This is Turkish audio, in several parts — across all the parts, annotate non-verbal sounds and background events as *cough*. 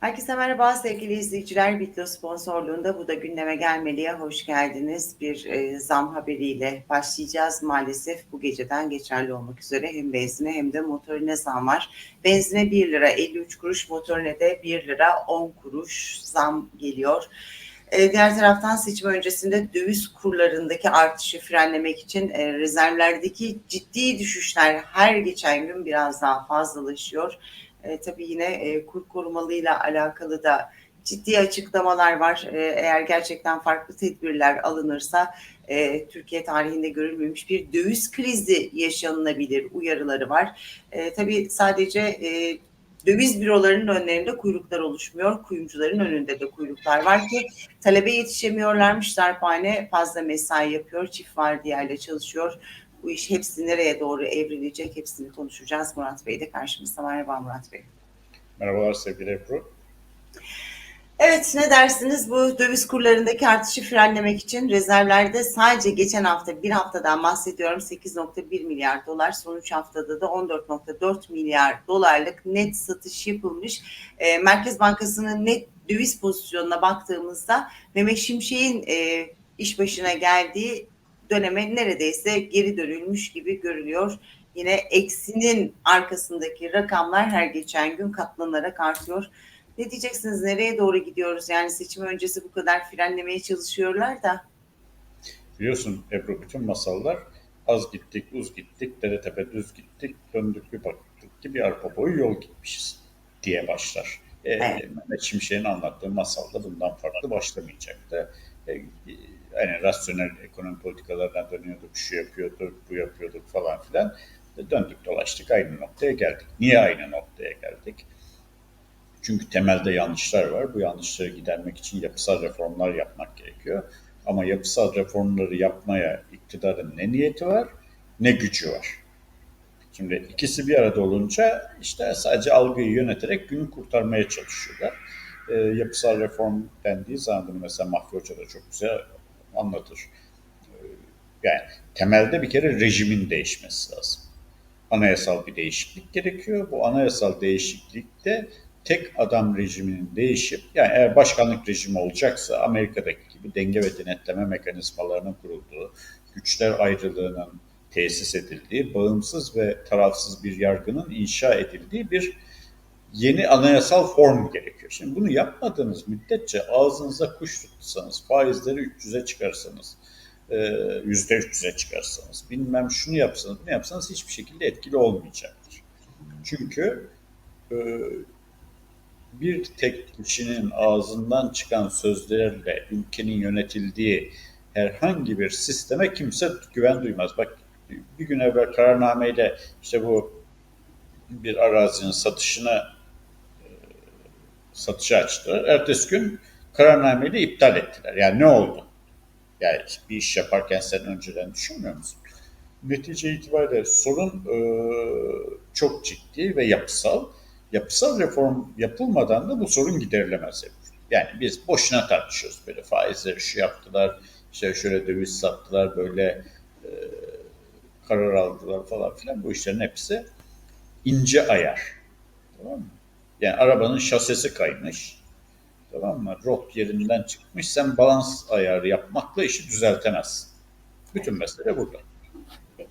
Herkese merhaba sevgili izleyiciler. Bitlo sponsorluğunda bu da gündeme gelmeliye hoş geldiniz. Bir e, zam haberiyle başlayacağız. Maalesef bu geceden geçerli olmak üzere hem benzine hem de motorine zam var. Benzine 1 lira 53 kuruş, motorine de 1 lira 10 kuruş zam geliyor. E, diğer taraftan seçim öncesinde döviz kurlarındaki artışı frenlemek için e, rezervlerdeki ciddi düşüşler her geçen gün biraz daha fazlalaşıyor. E, tabii yine e, kur korumalıyla alakalı da ciddi açıklamalar var. Eğer gerçekten farklı tedbirler alınırsa Türkiye tarihinde görülmemiş bir döviz krizi yaşanılabilir uyarıları var. E, tabii sadece döviz bürolarının önlerinde kuyruklar oluşmuyor. Kuyumcuların önünde de kuyruklar var ki talebe yetişemiyorlarmış. Darphane fazla mesai yapıyor. Çift vardiyayle çalışıyor bu iş hepsi nereye doğru evrilecek hepsini konuşacağız. Murat Bey de karşımızda. Merhaba Murat Bey. Merhabalar sevgili Ebru. Evet ne dersiniz bu döviz kurlarındaki artışı frenlemek için rezervlerde sadece geçen hafta bir haftadan bahsediyorum 8.1 milyar dolar son 3 haftada da 14.4 milyar dolarlık net satış yapılmış. E, Merkez Bankası'nın net döviz pozisyonuna baktığımızda Mehmet Şimşek'in e, iş başına geldiği döneme neredeyse geri dönülmüş gibi görülüyor. Yine eksinin arkasındaki rakamlar her geçen gün katlanarak artıyor. Ne diyeceksiniz? Nereye doğru gidiyoruz? Yani seçim öncesi bu kadar frenlemeye çalışıyorlar da. Biliyorsun Ebru bütün masallar az gittik, uz gittik, dere tepe düz gittik, döndük bir baktık ki bir arpa boyu yol gitmişiz diye başlar. E, evet. Mehmet Şimşek'in anlattığı masalda bundan farklı başlamayacaktı. E, yani rasyonel ekonomi politikalarından dönüyorduk, şu yapıyorduk, bu yapıyorduk falan filan. Döndük dolaştık aynı noktaya geldik. Niye aynı noktaya geldik? Çünkü temelde yanlışlar var. Bu yanlışları gidermek için yapısal reformlar yapmak gerekiyor. Ama yapısal reformları yapmaya iktidarın ne niyeti var ne gücü var. Şimdi ikisi bir arada olunca işte sadece algıyı yöneterek günü kurtarmaya çalışıyorlar. E, yapısal reform dendiği zaman bunu mesela Mahfi Hoca da çok güzel anlatır. Yani temelde bir kere rejimin değişmesi lazım. Anayasal bir değişiklik gerekiyor. Bu anayasal değişiklikte tek adam rejiminin değişip yani eğer başkanlık rejimi olacaksa Amerika'daki gibi denge ve denetleme mekanizmalarının kurulduğu, güçler ayrılığının tesis edildiği, bağımsız ve tarafsız bir yargının inşa edildiği bir yeni anayasal form gerekiyor. Şimdi bunu yapmadığınız müddetçe ağzınıza kuş tutsanız, faizleri 300'e çıkarsanız, yüzde 300'e çıkarsanız, bilmem şunu yapsanız, bunu yapsanız hiçbir şekilde etkili olmayacaktır. Çünkü bir tek kişinin ağzından çıkan sözlerle ülkenin yönetildiği herhangi bir sisteme kimse güven duymaz. Bak bir gün evvel kararnameyle işte bu bir arazinin satışına satışa açtılar. Ertesi gün kararnameyle iptal ettiler. Yani ne oldu? Yani bir iş yaparken sen önceden düşünmüyor musun? Netice itibariyle sorun e, çok ciddi ve yapısal. Yapısal reform yapılmadan da bu sorun giderilemez. Yani biz boşuna tartışıyoruz böyle faizleri şu yaptılar, işte şöyle döviz sattılar, böyle e, karar aldılar falan filan. Bu işlerin hepsi ince ayar. Tamam mı? Yani arabanın şasesi kaymış. Tamam mı? Rot yerinden çıkmış. Sen balans ayarı yapmakla işi düzeltemezsin. Bütün mesele burada.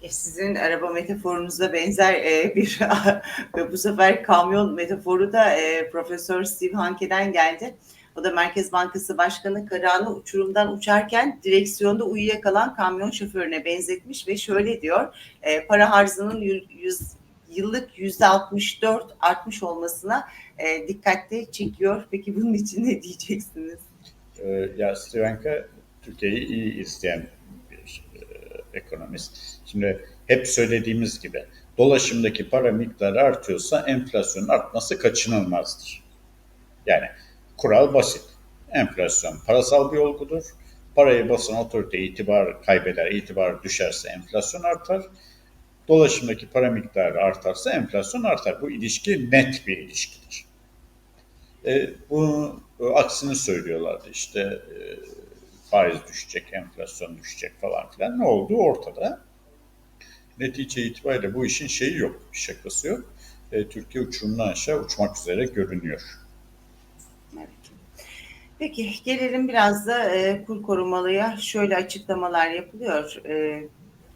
Peki sizin araba metaforunuzda benzer e, bir *laughs* ve bu sefer kamyon metaforu da e, Profesör Steve Hanke'den geldi. O da Merkez Bankası Başkanı Karahan'ı uçurumdan uçarken direksiyonda uyuyakalan kamyon şoförüne benzetmiş ve şöyle diyor. E, para harzının yüz, yıllık yüzde 64 artmış olmasına e, dikkatli çekiyor. Peki bunun için ne diyeceksiniz? E, ya Stivenka Türkiye'yi iyi e, ekonomist. Şimdi hep söylediğimiz gibi dolaşımdaki para miktarı artıyorsa enflasyonun artması kaçınılmazdır. Yani kural basit. Enflasyon parasal bir olgudur. Parayı basan otorite itibar kaybeder, itibar düşerse enflasyon artar dolaşımdaki para miktarı artarsa enflasyon artar. Bu ilişki net bir ilişkidir. E, bunu e, aksini söylüyorlardı işte e, faiz düşecek, enflasyon düşecek falan filan. Ne oldu ortada? netice itibariyle bu işin şeyi yok, bir şakası yok. E, Türkiye uçurumdan aşağı uçmak üzere görünüyor. Peki gelelim biraz da e, kur korumalıya. Şöyle açıklamalar yapılıyor. E,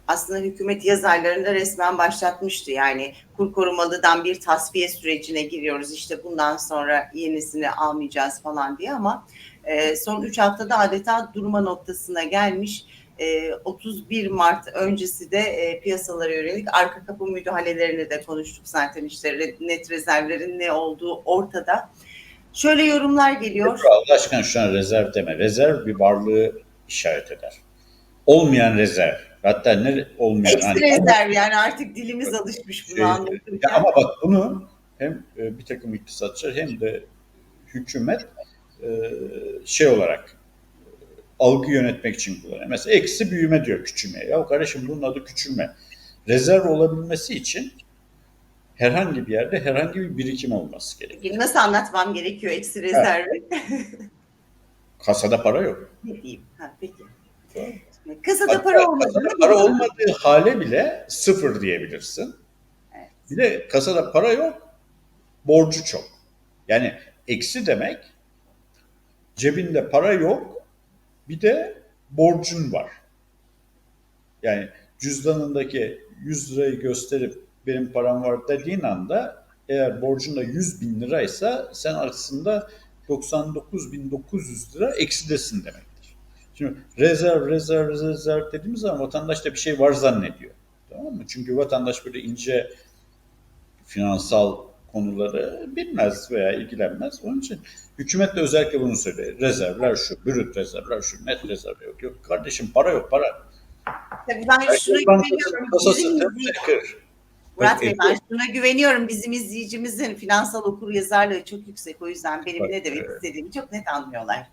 aslında hükümet yaz aylarında resmen başlatmıştı. Yani kur korumalıdan bir tasfiye sürecine giriyoruz. İşte bundan sonra yenisini almayacağız falan diye ama e, son 3 haftada adeta durma noktasına gelmiş. E, 31 Mart öncesi de e, piyasalara yönelik arka kapı müdahalelerini de konuştuk zaten işte net rezervlerin ne olduğu ortada. Şöyle yorumlar geliyor. Allah aşkına şu an rezerv deme. Rezerv bir varlığı işaret eder. Olmayan rezerv. Hatta ne olmayan... Eksi hani- rezerv yani artık dilimiz alışmış bunu Şey, anlatırken. Ya ama bak bunu hem e, bir takım iktisatçılar hem de hükümet e, şey olarak e, algı yönetmek için kullanıyor. Mesela eksi büyüme diyor küçülmeye. Ya kardeşim bunun adı küçülme. Rezerv olabilmesi için herhangi bir yerde herhangi bir birikim olması gerekiyor. Nasıl anlatmam gerekiyor eksi rezervi? Kasada para yok. ne diyeyim? Ha, peki. Tamam. Kasada Hatta para olmadı. kasada para olmadığı hale bile sıfır diyebilirsin. Evet. Bir de kasada para yok, borcu çok. Yani eksi demek cebinde para yok, bir de borcun var. Yani cüzdanındaki 100 lirayı gösterip benim param var dediğin anda eğer borcun da 100 bin liraysa sen aslında 99.900 lira eksidesin demektir. Şimdi rezerv, rezerv, rezerv dediğimiz zaman vatandaş da bir şey var zannediyor. Tamam mı? Çünkü vatandaş böyle ince finansal konuları bilmez veya ilgilenmez. Onun için hükümet de özellikle bunu söylüyor. Rezervler şu, brüt rezervler şu, net rezerv yok. Yok kardeşim para yok para. Tabii ben şuna Herkes bankası, güveniyorum. kasası. Murat Bey ben şuna güveniyorum. Bizim izleyicimizin finansal okur yazarlığı çok yüksek. O yüzden benim Bak, ne demek istediğimi çok net anlıyorlar.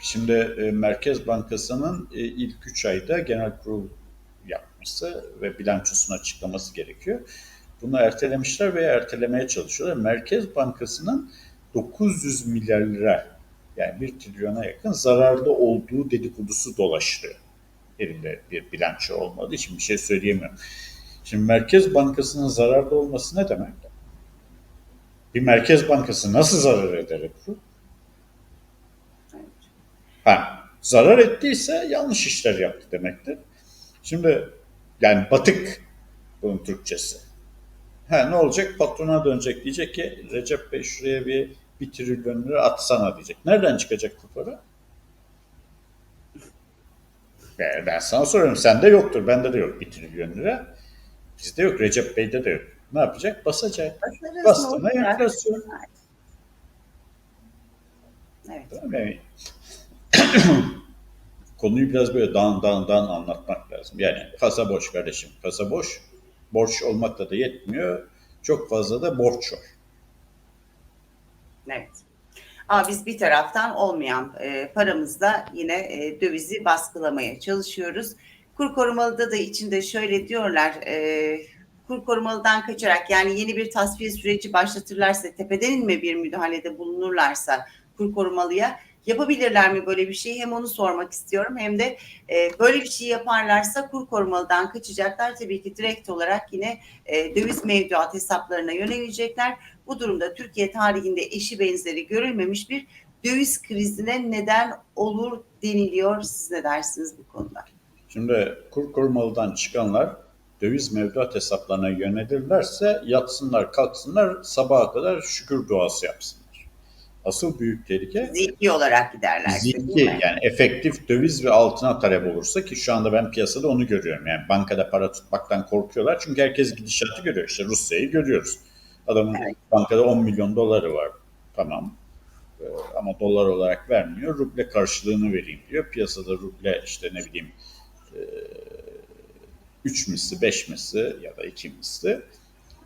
Şimdi e, Merkez Bankası'nın e, ilk 3 ayda genel kurul yapması ve bilançosunu açıklaması gerekiyor. Bunu ertelemişler veya ertelemeye çalışıyorlar. Merkez Bankası'nın 900 milyar lira yani 1 trilyona yakın zararda olduğu dedikodusu dolaştı. Elinde bir bilanço olmadığı için bir şey söyleyemiyorum. Şimdi Merkez Bankası'nın zararda olması ne demek? Bir Merkez Bankası nasıl zarar eder Ebru? Ha, zarar ettiyse yanlış işler yaptı demektir. Şimdi yani batık bunun Türkçesi. Ha, ne olacak? Patrona dönecek diyecek ki Recep Bey şuraya bir, bir trilyon lira atsana diyecek. Nereden çıkacak bu para? Ben, ben sana soruyorum. Sende yoktur. Bende de yok bir trilyon lira. Bizde yok. Recep Bey'de de yok. Ne yapacak? Basacak. Basarız, Bastığına enflasyon. Evet. Tamam yani *coughs* konuyu biraz böyle dağın dağın dağın anlatmak lazım. Yani kasa boş kardeşim. Kasa boş. Borç olmakla da yetmiyor. Çok fazla da borç var. Evet. Ama biz bir taraftan olmayan e, paramızla yine e, dövizi baskılamaya çalışıyoruz. Kur korumalıda da içinde şöyle diyorlar. E, kur korumalıdan kaçarak yani yeni bir tasfiye süreci başlatırlarsa tepeden mi bir müdahalede bulunurlarsa kur korumalıya yapabilirler mi böyle bir şey? Hem onu sormak istiyorum hem de e, böyle bir şey yaparlarsa kur korumalıdan kaçacaklar. Tabii ki direkt olarak yine e, döviz mevduat hesaplarına yönelecekler. Bu durumda Türkiye tarihinde eşi benzeri görülmemiş bir döviz krizine neden olur deniliyor. Siz ne dersiniz bu konuda? Şimdi kur korumalıdan çıkanlar döviz mevduat hesaplarına yönelirlerse yatsınlar kalksınlar sabaha kadar şükür duası yapsınlar. Asıl büyük tehlike Zihni olarak giderler. Zihni yani efektif döviz ve altına talep olursa ki şu anda ben piyasada onu görüyorum. Yani bankada para tutmaktan korkuyorlar çünkü herkes gidişatı görüyor. İşte Rusya'yı görüyoruz. Adamın Evet. bankada 10 milyon doları var. Tamam. Ee, ama dolar olarak vermiyor. Ruble karşılığını vereyim diyor. Piyasada ruble işte ne bileyim 3 misli, 5 misli ya da 2 misli.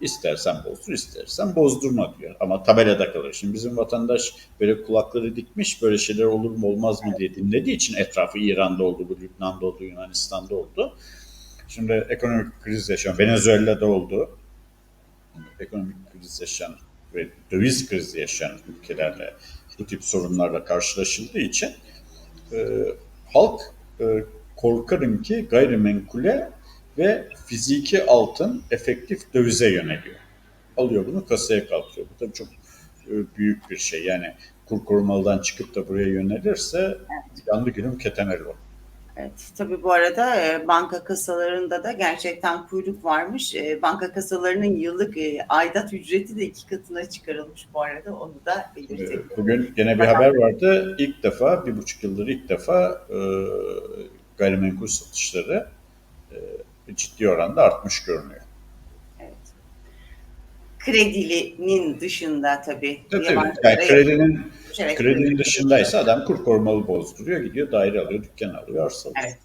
İstersen bozdur, istersen bozdurma diyor. Ama tabelada kalır. Şimdi bizim vatandaş böyle kulakları dikmiş, böyle şeyler olur mu olmaz mı diye dinlediği için etrafı İran'da oldu, bu Lübnan'da oldu, Yunanistan'da oldu. Şimdi ekonomik kriz yaşayan, Venezuela'da oldu. Ekonomik kriz yaşayan ve döviz krizi yaşayan ülkelerle bu tip sorunlarla karşılaşıldığı için e, halk e, korkarım ki gayrimenkule ve fiziki altın efektif dövize yöneliyor. Alıyor bunu kasaya kalkıyor. Bu tabii çok e, büyük bir şey. Yani kur korumalıdan çıkıp da buraya yönelirse yandı günüm ketenel olur. Evet, tabii bu arada e, banka kasalarında da gerçekten kuyruk varmış. E, banka kasalarının yıllık e, aidat ücreti de iki katına çıkarılmış bu arada. Onu da belirtelim. Bugün gene bir haber vardı. İlk defa, bir buçuk yıldır ilk defa e, gayrimenkul satışları e, ciddi oranda artmış görünüyor. Evet. Kredilinin dışında tabii. Tabii tabii. Yani kredinin, kredinin dışındaysa adam kur korumalı bozduruyor, gidiyor daire alıyor, dükkan alıyor, arsa alıyor. Evet.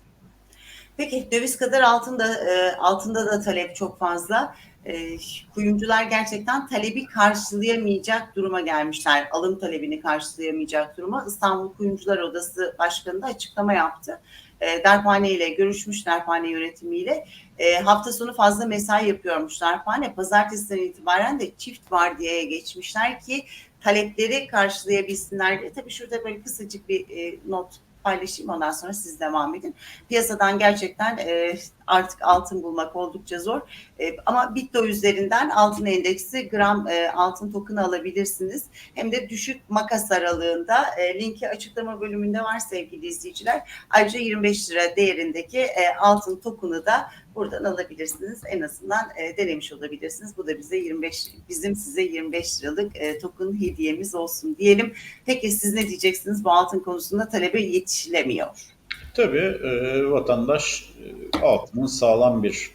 Peki döviz kadar altında e, altında da talep çok fazla. E, kuyumcular gerçekten talebi karşılayamayacak duruma gelmişler. Alım talebini karşılayamayacak duruma. İstanbul Kuyumcular Odası Başkanı da açıklama yaptı. E, Darphane ile görüşmüş Darphane yönetimiyle. E, hafta sonu fazla mesai yapıyormuş Darphane. Pazartesiden itibaren de çift vardiyaya geçmişler ki talepleri karşılayabilsinler diye. Tabii şurada böyle kısacık bir e, not paylaşayım ondan sonra siz devam edin. Piyasadan gerçekten e, artık altın bulmak oldukça zor. E, ama Bitdo üzerinden altın endeksi gram e, altın token alabilirsiniz. Hem de düşük makas aralığında e, linki açıklama bölümünde var sevgili izleyiciler. Ayrıca 25 lira değerindeki e, altın token'ı da buradan alabilirsiniz. En azından e, denemiş olabilirsiniz. Bu da bize 25 bizim size 25 liralık e, token hediyemiz olsun diyelim. Peki siz ne diyeceksiniz bu altın konusunda talebe yetişilemiyor? Tabii e, vatandaş e, altının sağlam bir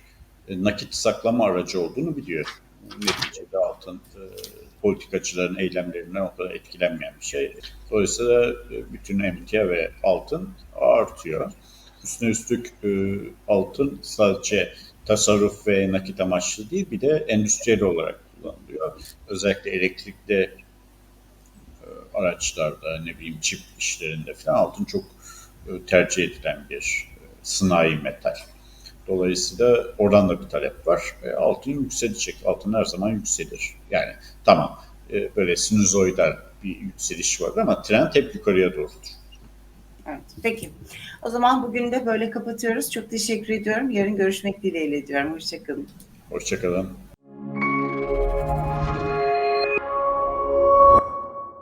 e, nakit saklama aracı olduğunu biliyor. Neticede altın e, politikacıların eylemlerinden o kadar etkilenmeyen bir şey. Dolayısıyla e, bütün emtia ve altın artıyor. Üstüne üstlük e, altın sadece tasarruf ve nakit amaçlı değil bir de endüstriyel olarak kullanılıyor. Özellikle elektrikli e, araçlarda ne bileyim çip işlerinde falan altın çok tercih edilen bir e, sınai metal. Dolayısıyla oradan da bir talep var. E, altın yükselecek. Altın her zaman yükselir. Yani tamam e, böyle sinuzoidal bir yükseliş var ama trend hep yukarıya doğrudur. Evet, peki. O zaman bugün de böyle kapatıyoruz. Çok teşekkür ediyorum. Yarın görüşmek dileğiyle diyorum. Hoşçakalın. Hoşçakalın.